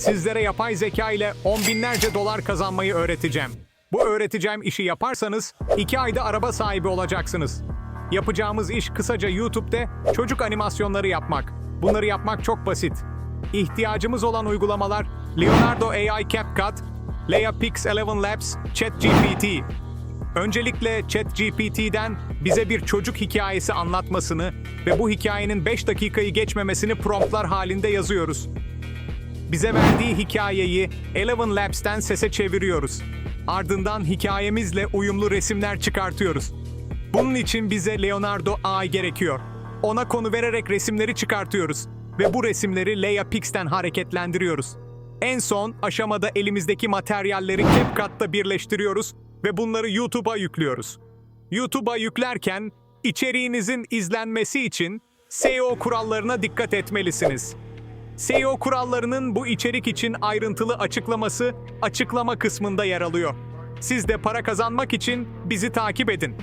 sizlere yapay zeka ile on binlerce dolar kazanmayı öğreteceğim. Bu öğreteceğim işi yaparsanız iki ayda araba sahibi olacaksınız. Yapacağımız iş kısaca YouTube'da çocuk animasyonları yapmak. Bunları yapmak çok basit. İhtiyacımız olan uygulamalar Leonardo AI CapCut, Leia Pix 11 Labs, ChatGPT. Öncelikle ChatGPT'den bize bir çocuk hikayesi anlatmasını ve bu hikayenin 5 dakikayı geçmemesini promptlar halinde yazıyoruz. Bize verdiği hikayeyi Eleven Labs'ten sese çeviriyoruz. Ardından hikayemizle uyumlu resimler çıkartıyoruz. Bunun için bize Leonardo AI gerekiyor. Ona konu vererek resimleri çıkartıyoruz ve bu resimleri Leia Pix'ten hareketlendiriyoruz. En son aşamada elimizdeki materyalleri CapCut'ta birleştiriyoruz ve bunları YouTube'a yüklüyoruz. YouTube'a yüklerken içeriğinizin izlenmesi için SEO kurallarına dikkat etmelisiniz. SEO kurallarının bu içerik için ayrıntılı açıklaması açıklama kısmında yer alıyor. Siz de para kazanmak için bizi takip edin.